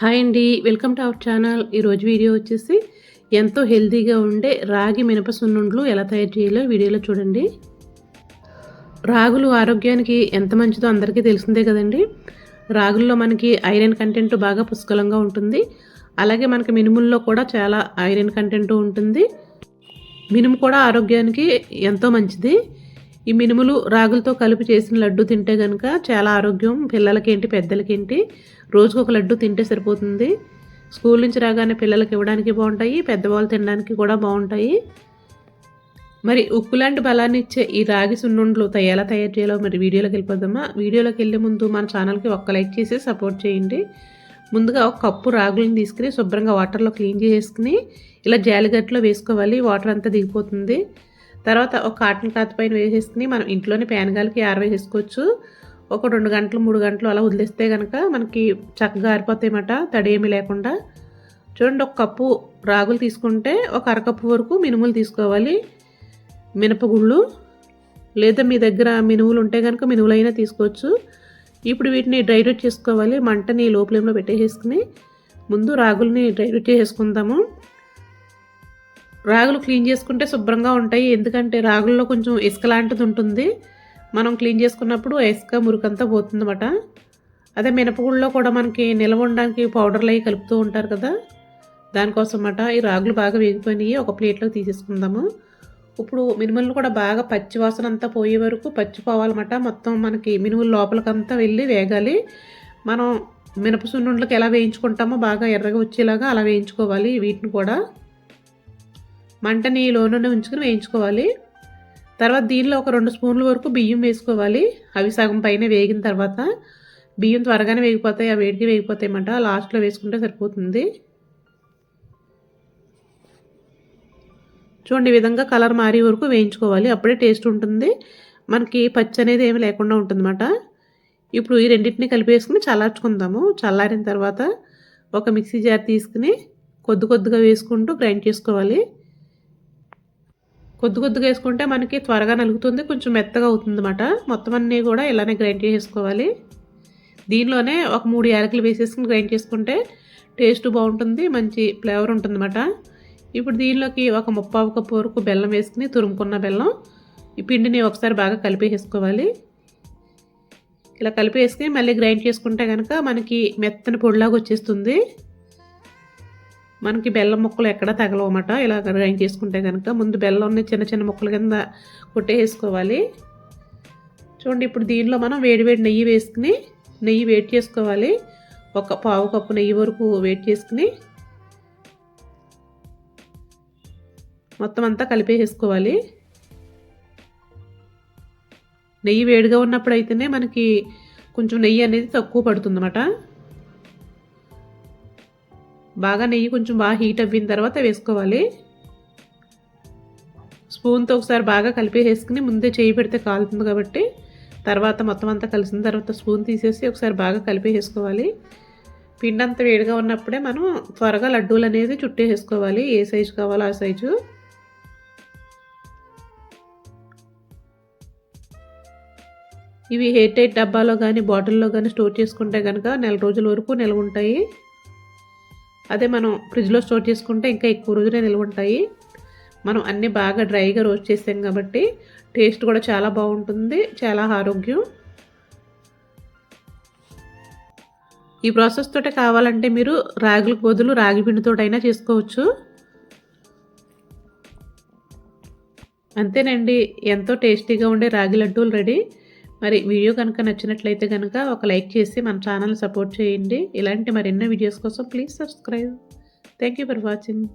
Hi అండి welcome to our channel. ఈరోజు video వచ్చేసి ఎంతో హెల్తీగా ఉండే రాగి మినప సున్నుండ్లు ఎలా తయారు చేయాలో వీడియోలో చూడండి. రాగులు ఆరోగ్యానికి ఎంత మంచిదో అందరికీ తెలిసిందే కదండి. రాగుల్లో మనకి ఐరన్ కంటెంట్ బాగా పుష్కలంగా ఉంటుంది. అలాగే మనకి మినుముల్లో కూడా చాలా ఐరన్ కంటెంట్ ఉంటుంది. మినుము కూడా ఆరోగ్యానికి ఎంతో మంచిది. ఈ మినుములు రాగులతో కలిపి చేసిన లడ్డు తింటే కనుక చాలా ఆరోగ్యం పిల్లలకేంటి పెద్దలకేంటి? రోజుకు ఒక లడ్డు తింటే సరిపోతుంది. స్కూల్ నుంచి రాగానే పిల్లలకి ఇవ్వడానికి బాగుంటాయి పెద్దవాళ్ళు తినడానికి కూడా బాగుంటాయి. మరి ఉక్కు లాంటి బలాన్ని ఇచ్చే ఈ రాగి సున్నుండ్లు ఎలా తయారు చేయాలో మరి వీడియోలోకి వెళ్ళిపోదామా? వీడియోలోకి వెళ్ళే ముందు మన ఛానల్కి ఒక్క లైక్ చేసి సపోర్ట్ చేయండి. ముందుగా ఒక కప్పు రాగులను తీసుకుని శుభ్రంగా వాటర్లో క్లీన్ చేసుకుని ఇలా జాలిగట్లో వేసుకోవాలి. వాటర్ అంతా దిగిపోతుంది. తర్వాత ఒక కాటన్ క్లాత్ పైన వేసేసుకుని మనం ఇంట్లోనే ప్యాన్ గాలికి ఆరవేసేసుకోవచ్చు ఒక రెండు గంటలు మూడు గంటలు అలా వదిలేస్తే కనుక మనకి చక్కగా ఆరిపోతాయన్నమాట తడి ఏమీ లేకుండా. చూడండి ఒక కప్పు రాగులు తీసుకుంటే ఒక అరకప్పు వరకు మినుములు తీసుకోవాలి. మినపగుళ్ళు లేదా మీ దగ్గర మినుములు ఉంటే కనుక మినుములైనా తీసుకోవచ్చు. ఇప్పుడు వీటిని డ్రై రూట్ చేసుకోవాలి. మంటని లో ఫ్లేమ్లో పెట్టేసుకుని ముందు రాగుల్ని డ్రై రూట్ చేసుకుందాము రాగులు క్లీన్ చేసుకుంటే శుభ్రంగా ఉంటాయి. ఎందుకంటే రాగుల్లో కొంచెం ఇసుక లాంటిది ఉంటుంది. మనం క్లీన్ చేసుకున్నప్పుడు ఇసుక మురికంతా పోతుందన్నమాట. అదే మినపగుళ్ళలో కూడా మనకి నిల్వ ఉండడానికి పౌడర్లు అవి కలుపుతూ ఉంటారు కదా. దానికోసం అన్నమాట ఈ రాగులు బాగా వేగిపోయినాయి. ఒక ప్లేట్లో తీసేసుకుందాము. ఇప్పుడు మినుములు కూడా బాగా పచ్చి వాసన అంతా పోయే వరకు పచ్చిపోవాలన్నమాట. మొత్తం మనకి మినుములు లోపలికంతా వెళ్ళి వేగాలి. మనం మినప సున్నుండ్లకి ఎలా వేయించుకుంటామో బాగా ఎర్రగా వచ్చేలాగా అలా వేయించుకోవాలి వీటిని కూడా. మంటని లోనూనె ఉంచుకుని వేయించుకోవాలి. తర్వాత దీనిలో ఒక రెండు స్పూన్ల వరకు బియ్యం వేసుకోవాలి. అవి సగం పైన వేగిన తర్వాత బియ్యం త్వరగానే వేగిపోతాయి ఆ వేడికి వేగిపోతాయి అన్నమాట లాస్ట్లో వేసుకుంటే సరిపోతుంది. చూడండి ఈ విధంగా కలర్ మారే వరకు వేయించుకోవాలి. అప్పుడే టేస్ట్ ఉంటుంది. మనకి పచ్చి అనేది ఏమి లేకుండా ఉంటుందన్నమాట. ఇప్పుడు ఈ రెండింటిని కలిపేసుకుని చల్లార్చుకుందాము. చల్లారిన తర్వాత ఒక మిక్సీ జార్ తీసుకుని కొద్ది కొద్దిగా వేసుకుంటూ గ్రైండ్ చేసుకోవాలి. కొద్ది కొద్దిగా వేసుకుంటే మనకి త్వరగా నలుగుతుంది కొంచెం మెత్తగా అవుతుంది అన్నమాట మొత్తం అన్నీ కూడా ఇలానే గ్రైండ్ చేసుకోవాలి దీనిలోనే ఒక మూడు యాలకులు వేసేసుకుని గ్రైండ్ చేసుకుంటే టేస్ట్ బాగుంటుంది మంచి ఫ్లేవర్ ఉంటుందన్నమాట. ఇప్పుడు దీనిలోకి ఒక ముప్పావు కప్పు వరకు బెల్లం వేసుకుని తురుముకున్న బెల్లం ఈ పిండిని ఒకసారి బాగా కలిపేసుకోవాలి ఇలా కలిపేసుకుని మళ్ళీ గ్రైండ్ చేసుకుంటే కనుక మనకి మెత్తని పొడిలాగా వచ్చేస్తుంది. మనకి బెల్లం ముక్కలు ఎక్కడ తగలవమాట. ఇలా గ్రైండ్ చేసుకుంటే కనుక ముందు బెల్లం చిన్న చిన్న ముక్కల కింద కొట్టేసుకోవాలి. చూడండి ఇప్పుడు దీనిలో మనం వేడి వేడి నెయ్యి వేసుకుని నెయ్యి వేడి చేసుకోవాలి. ఒక పావు కప్పు నెయ్యి వరకు వేడి చేసుకుని మొత్తం అంతా కలిపేసుకోవాలి. నెయ్యి వేడిగా ఉన్నప్పుడు అయితేనే మనకి కొంచెం నెయ్యి అనేది తక్కువ పడుతుందన్నమాట. బాగా నెయ్యి కొంచెం బాగా హీట్ అవ్విన తర్వాత వేసుకోవాలి. స్పూన్తో ఒకసారి బాగా కలిపేసుకుని ముందే చేయి పెడితే కాలుతుంది కాబట్టి తర్వాత మొత్తం అంతా కలిసిన తర్వాత స్పూన్ తీసేసి ఒకసారి బాగా కలిపేసుకోవాలి పిండి అంతా వేడిగా ఉన్నప్పుడే మనం త్వరగా లడ్డూలు అనేది చుట్టేసుకోవాలి ఏ సైజు కావాలో ఆ సైజు. ఇవి హెయిర్ ఎయిట్ డబ్బాలో కానీ బాటిల్లో కానీ స్టోర్ చేసుకుంటే కనుక నెల రోజుల వరకు నిల్వ ఉంటాయి. అదే మనం ఫ్రిడ్జ్లో స్టోర్ చేసుకుంటే ఇంకా ఎక్కువ రోజులే నిల్వ ఉంటాయి మనం అన్నీ బాగా డ్రైగా రోస్ట్ చేసాం కాబట్టి టేస్ట్ కూడా చాలా బాగుంటుంది చాలా ఆరోగ్యం. ఈ ప్రాసెస్ తోటే కావాలంటే మీరు రాగులకు బదులు రాగి పిండితోటైనా చేసుకోవచ్చు. అంతేనండి ఎంతో టేస్టీగా ఉండే రాగి లడ్డూలు రెడీ. మరి వీడియో కనుక నచ్చినట్లయితే కనుక ఒక లైక్ చేసి మన ఛానల్ సపోర్ట్ చేయండి. ఇలాంటి మరెన్నో వీడియోస్ కోసం please subscribe thank you for watching